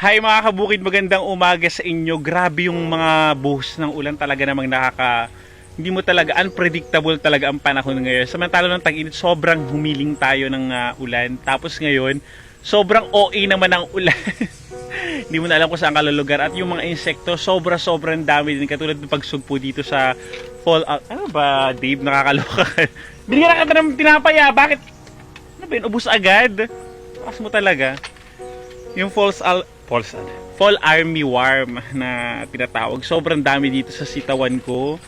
Hi mga kabukid, magandang umaga sa inyo. Grabe yung mga buhos ng ulan talaga namang nakaka... Hindi mo talaga, unpredictable talaga ang panahon ngayon. Samantala ng tag-init, sobrang humiling tayo ng ah, ulan. Tapos ngayon, sobrang OA naman ang ulan. Hindi mo na alam kung saan ka lulugar. At yung mga insekto, sobra-sobrang dami din. Katulad ng pagsugpo dito sa fall out. Ano ba, Dave? Nakakaloka ka. Binigyan ka ng tinapaya. Bakit? Ano ba yun? Ubus agad? Takas mo talaga yung false al false al fall army worm na tinatawag. Sobrang dami dito sa sitawan ko.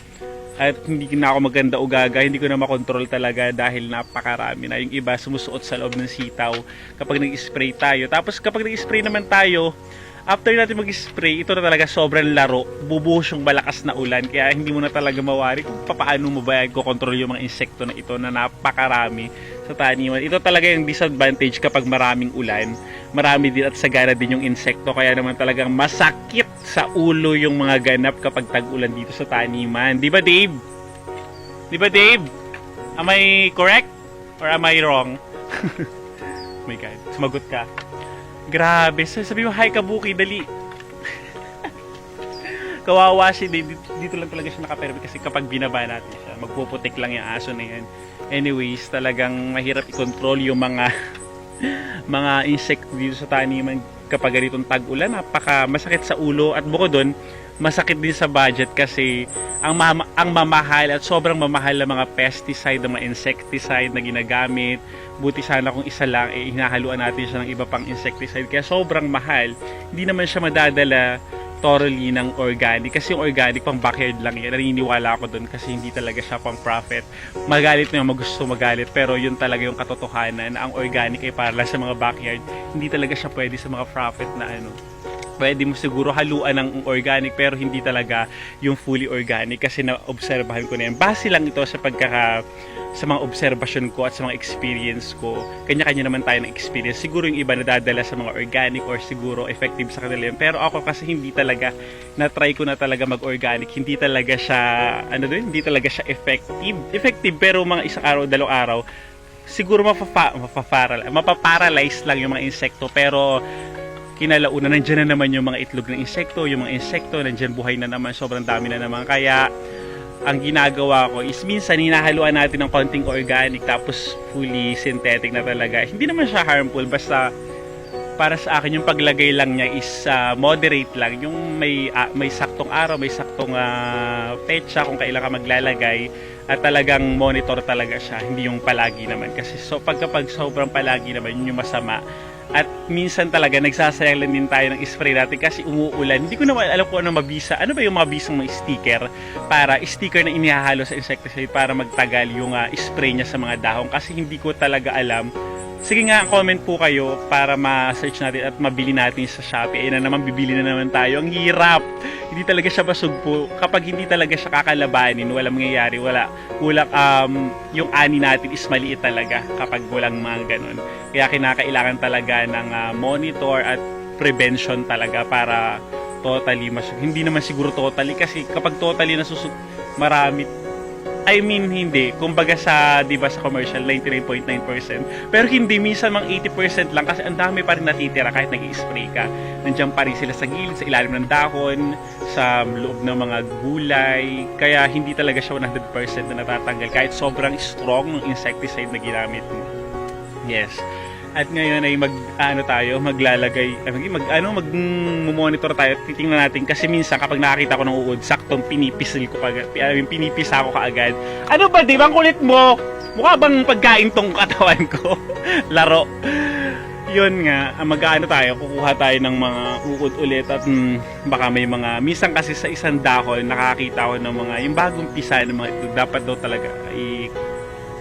At hindi na ako maganda ugaga. Hindi ko na makontrol talaga dahil napakarami na. Yung iba sumusuot sa loob ng sitaw kapag nag-spray tayo. Tapos kapag nag-spray naman tayo after natin mag-spray ito na talaga sobrang laro. Bubuhos yung malakas na ulan. Kaya hindi mo na talaga mawari kung paano mo ba kontrol yung mga insekto na ito na napakarami sa taniman ito talaga yung disadvantage kapag maraming ulan marami din at sagana din yung insekto kaya naman talagang masakit sa ulo yung mga ganap kapag tag-ulan dito sa taniman. Di ba Dave? Di ba Dave? Am I correct? Or am I wrong? oh my God, sumagot ka. Grabe, sabi mo, hi Kabuki, dali. Kawawa si Dave, dito lang talaga siya nakapermi kasi kapag binaba natin siya, magpuputik lang yung aso na yan. Anyways, talagang mahirap i-control yung mga mga insect dito sa taniman kapag ganitong tag-ulan, napaka masakit sa ulo at bukod doon, masakit din sa budget kasi ang mama, ang mamahal at sobrang mamahal na mga pesticide, mga insecticide na ginagamit. Buti sana kung isa lang, eh, hinahaluan natin siya ng iba pang insecticide. Kaya sobrang mahal. Hindi naman siya madadala thoroughly ng organic. Kasi yung organic pang backyard lang yan. Naniniwala ako doon kasi hindi talaga siya pang profit. Magalit na yung magusto magalit. Pero yun talaga yung katotohanan na ang organic ay para lang sa mga backyard. Hindi talaga siya pwede sa mga profit na ano pwede mo siguro haluan ng organic pero hindi talaga yung fully organic kasi na-obserbahan ko na yan. Base lang ito sa pagkaka sa mga obserbasyon ko at sa mga experience ko. Kanya-kanya naman tayo ng experience. Siguro yung iba nadadala sa mga organic or siguro effective sa kanila yun. Pero ako kasi hindi talaga na-try ko na talaga mag-organic. Hindi talaga siya, ano doon, hindi talaga siya effective. Effective pero mga isang araw, dalawang araw, siguro mapafa, mapaparal, mapaparalyze lang yung mga insekto pero kinalauna nandiyan na naman yung mga itlog ng insekto, yung mga insekto nandiyan buhay na naman, sobrang dami na naman. Kaya ang ginagawa ko is minsan hinahaluan natin ng konting organic tapos fully synthetic na talaga. Hindi naman siya harmful basta para sa akin yung paglagay lang niya is ah, moderate lang. Yung may ah, may saktong araw may saktong uh, petsa kung kailan ka maglalagay at talagang monitor talaga siya. Hindi yung palagi naman. Kasi so pag kapag sobrang palagi naman yun yung masama at minsan talaga nagsasayang lang din tayo ng spray natin kasi umuulan. Hindi ko naman alam kung ano mabisa. Ano ba yung mabisang mga sticker para sticker na inihahalo sa insecticide para magtagal yung ah, spray niya sa mga dahon kasi hindi ko talaga alam. Sige nga, comment po kayo para ma-search natin at mabili natin sa Shopee. Ayun na naman, bibili na naman tayo. Ang hirap. Hindi talaga siya basugpo. Kapag hindi talaga siya kakalabanin, wala mangyayari. Wala. Kulang, um, yung ani natin is maliit talaga kapag walang mga ganun. Kaya kinakailangan talaga ng ah, monitor at prevention talaga para totally mas hindi naman siguro totally kasi kapag totally nasusug marami I mean hindi. Kumbaga sa 'di ba sa commercial 99.9% pero hindi minsan mang 80% lang kasi ang dami pa rin natitira kahit nag-spray ka. Nandiyan pa rin sila sa gilid sa ilalim ng dahon sa loob ng mga gulay. Kaya hindi talaga siya 100% na natatanggal kahit sobrang strong ng insecticide na ginamit mo. Yes at ngayon ay mag ano tayo maglalagay ay, mag, ano mag monitor tayo titingnan natin. Kasi minsan kapag nakakita ko ng uod saktong pinipisil ko kagad pinipisa ko kaagad. Ano ba di ba kulit mo? Mukha bang pagkain tong katawan ko? Laro. Yun nga ah, mag-ano tayo kukuha tayo ng mga uod ulit at mm, baka may mga minsan kasi sa isang dahon nakakita ko ng mga yung bagong pisa ng mga ito dapat daw talaga i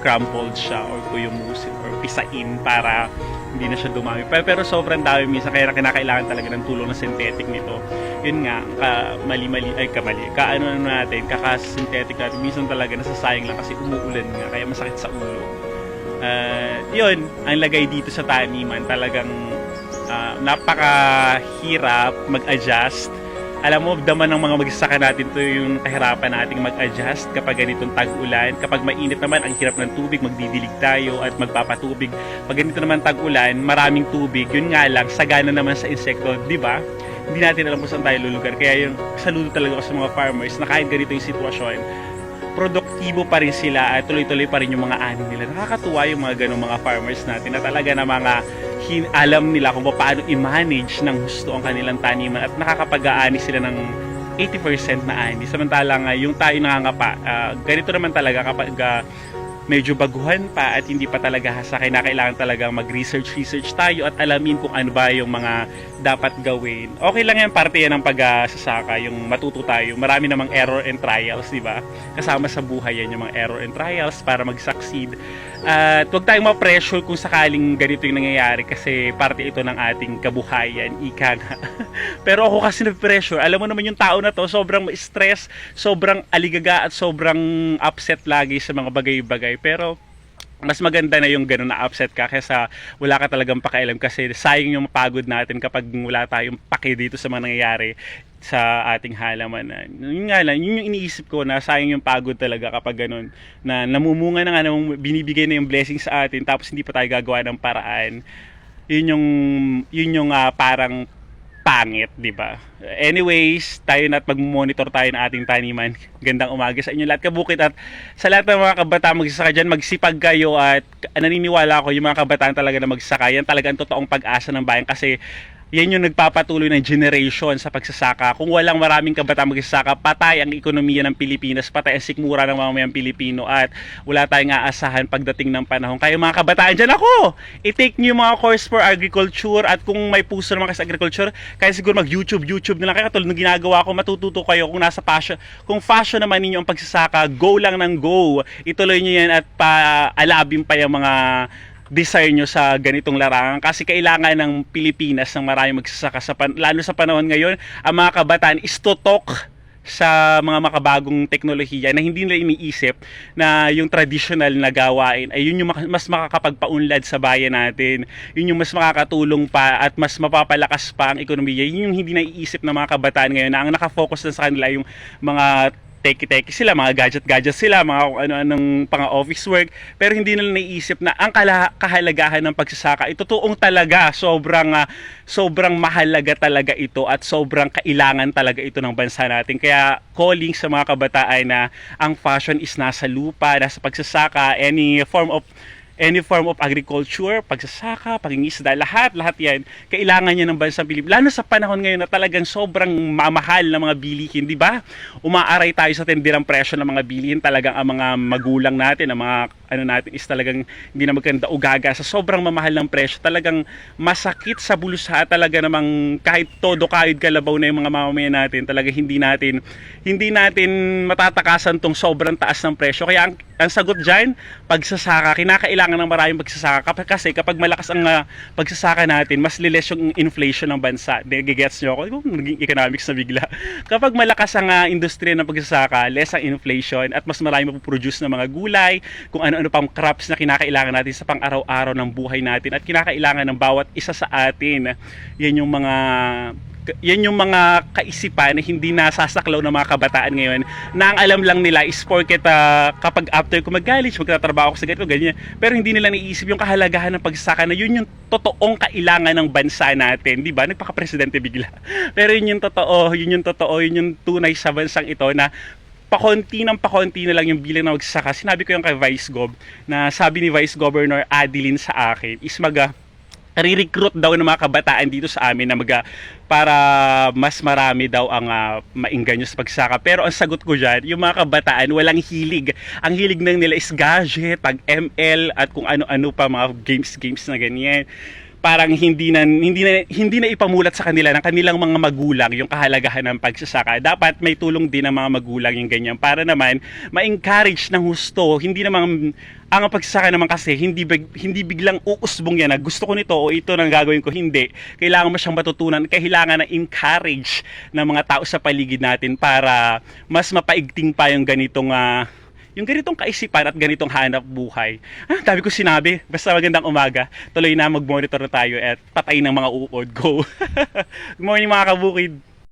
crumpled siya or kuyumusin or pisain para hindi na siya dumami. Pero, pero sobrang dami minsan kaya kinakailangan talaga ng tulong na synthetic nito. Yun nga, ka, mali-mali, ay kamali, kaano na natin, kaka-synthetic natin, minsan talaga nasasayang lang kasi umuulan nga, kaya masakit sa ulo. Uh, yun, ang lagay dito sa taniman, talagang uh, napakahirap mag-adjust alam mo, daman ng mga magsasaka natin to yung kahirapan nating mag-adjust kapag ganitong tag-ulan. Kapag mainit naman, ang hirap ng tubig, magdidilig tayo at magpapatubig. Pag ganito naman tag-ulan, maraming tubig, yun nga lang, sagana naman sa insekto, di ba? Hindi natin alam kung saan tayo lulugar. Kaya yung saludo talaga ako sa mga farmers na kahit ganito yung sitwasyon, produktibo pa rin sila at tuloy-tuloy pa rin yung mga ani nila. Nakakatuwa yung mga ganong mga farmers natin na talaga na mga hin- alam nila kung paano i-manage ng gusto ang kanilang taniman at nakakapag-aani sila ng 80% na ani. Samantala nga, yung tayo nangangapa, ah, ganito naman talaga kapag ah, medyo baguhan pa at hindi pa talaga sa kailangan talaga mag-research research tayo at alamin kung ano ba yung mga dapat gawin. Okay lang yan, parte yan ng pagsasaka, yung matuto tayo. Marami namang error and trials, di ba? Kasama sa buhay yan yung mga error and trials para mag-succeed. At huwag tayong ma-pressure kung sakaling ganito yung nangyayari kasi parte ito ng ating kabuhayan, ika nga. Pero ako kasi na-pressure, alam mo naman yung tao na to, sobrang stress, sobrang aligaga at sobrang upset lagi sa mga bagay-bagay. Pero mas maganda na yung gano'n na upset ka kaysa wala ka talagang pakialam kasi sayang yung pagod natin kapag wala tayong paki dito sa mga nangyayari sa ating halaman. Yun nga lang, yun yung iniisip ko na sayang yung pagod talaga kapag ganun na namumunga na nga namang binibigay na yung blessing sa atin tapos hindi pa tayo gagawa ng paraan. Yun yung yun yung ah, parang pangit, di ba? Anyways, tayo na at mag-monitor tayo ng ating taniman. Gandang umaga sa inyo lahat kabukit at sa lahat ng mga kabataan magsasaka dyan, magsipag kayo at naniniwala ako yung mga kabataan talaga na magsasaka. Yan talaga ang totoong pag-asa ng bayan kasi yan yung nagpapatuloy ng generation sa pagsasaka. Kung walang maraming kabataan magsasaka, patay ang ekonomiya ng Pilipinas, patay ang sikmura ng mamamayang Pilipino at wala tayong aasahan pagdating ng panahon. Kaya mga kabataan dyan ako, i-take nyo mga course for agriculture at kung may puso naman kayo sa agriculture, kaya siguro mag-YouTube, YouTube na lang kayo katulad ng ginagawa ko, matututo kayo kung nasa passion. Kung fashion naman ninyo ang pagsasaka, go lang ng go. Ituloy nyo yan at paalabin pa yung mga desire nyo sa ganitong larangan? Kasi kailangan ng Pilipinas ng maraming magsasaka sa pan- lalo sa panahon ngayon ang mga kabataan is tutok sa mga makabagong teknolohiya na hindi nila iniisip na yung traditional na gawain ay yun yung mas makakapagpaunlad sa bayan natin. Yun yung mas makakatulong pa at mas mapapalakas pa ang ekonomiya. Yun yung hindi naiisip ng mga kabataan ngayon na ang nakafocus na sa kanila yung mga teki-teki sila, mga gadget-gadget sila, mga kung ano-anong pang-office work, pero hindi nila naiisip na ang kahalagahan ng pagsasaka, ito toong talaga, sobrang, ah, sobrang mahalaga talaga ito at sobrang kailangan talaga ito ng bansa natin. Kaya calling sa mga kabataan na ang fashion is nasa lupa, nasa pagsasaka, any form of any form of agriculture, pagsasaka, pangingisda, lahat, lahat yan, kailangan niya ng bansang Pilipinas. Lalo sa panahon ngayon na talagang sobrang mamahal ng mga bilihin, di ba? Umaaray tayo sa tindirang presyo ng mga bilihin, talagang ang mga magulang natin, ang mga ano natin is talagang hindi na maganda ugaga sa sobrang mamahal ng presyo. Talagang masakit sa bulsa talaga namang kahit todo kahit kalabaw na yung mga mamamayan natin, talaga hindi natin hindi natin matatakasan tong sobrang taas ng presyo. Kaya ang, ang sagot diyan, pagsasaka, kinakailangan ng maraming pagsasaka kasi kapag malakas ang ah, pagsasaka natin, mas liles yung inflation ng bansa. Nagigets nyo ako? Naging economics na bigla. Kapag malakas ang ah, industriya ng pagsasaka, less ang inflation at mas marami mapuproduce ng mga gulay, kung ano-ano pang crops na kinakailangan natin sa pang-araw-araw ng buhay natin at kinakailangan ng bawat isa sa atin. Yan yung mga yan yung mga kaisipan na hindi nasasaklaw ng mga kabataan ngayon na ang alam lang nila is porket ah, kapag after ko mag-college, magtatrabaho ako sa ganito, ganyan. Pero hindi nila naisip yung kahalagahan ng pagsasaka na yun yung totoong kailangan ng bansa natin. Di ba? Nagpaka-presidente bigla. Pero yun yung totoo, yun yung totoo, yun yung tunay sa bansang ito na pakonti ng pakonti na lang yung bilang na magsasaka. Sinabi ko yung kay Vice Gov na sabi ni Vice Governor Adeline sa akin is maga re-recruit daw ng mga kabataan dito sa amin na maga para mas marami daw ang uh, maingganyo sa pagsaka. Pero ang sagot ko dyan, yung mga kabataan walang hilig. Ang hilig ng nila is gadget, pag ML at kung ano-ano pa mga games-games na ganyan parang hindi na hindi na hindi na ipamulat sa kanila ng kanilang mga magulang yung kahalagahan ng pagsasaka. Dapat may tulong din ng mga magulang yung ganyan para naman ma-encourage ng husto. Hindi naman ang pagsasaka naman kasi hindi big, hindi biglang uusbong yan na gusto ko nito o ito nang gagawin ko hindi. Kailangan mo siyang matutunan, kailangan ng encourage ng mga tao sa paligid natin para mas mapaigting pa yung ganitong ah, yung ganitong kaisipan at ganitong hanap buhay. Ah, dami ko sinabi. Basta magandang umaga. Tuloy na mag-monitor na tayo at patay ng mga uod. Go! Good morning mga kabukid.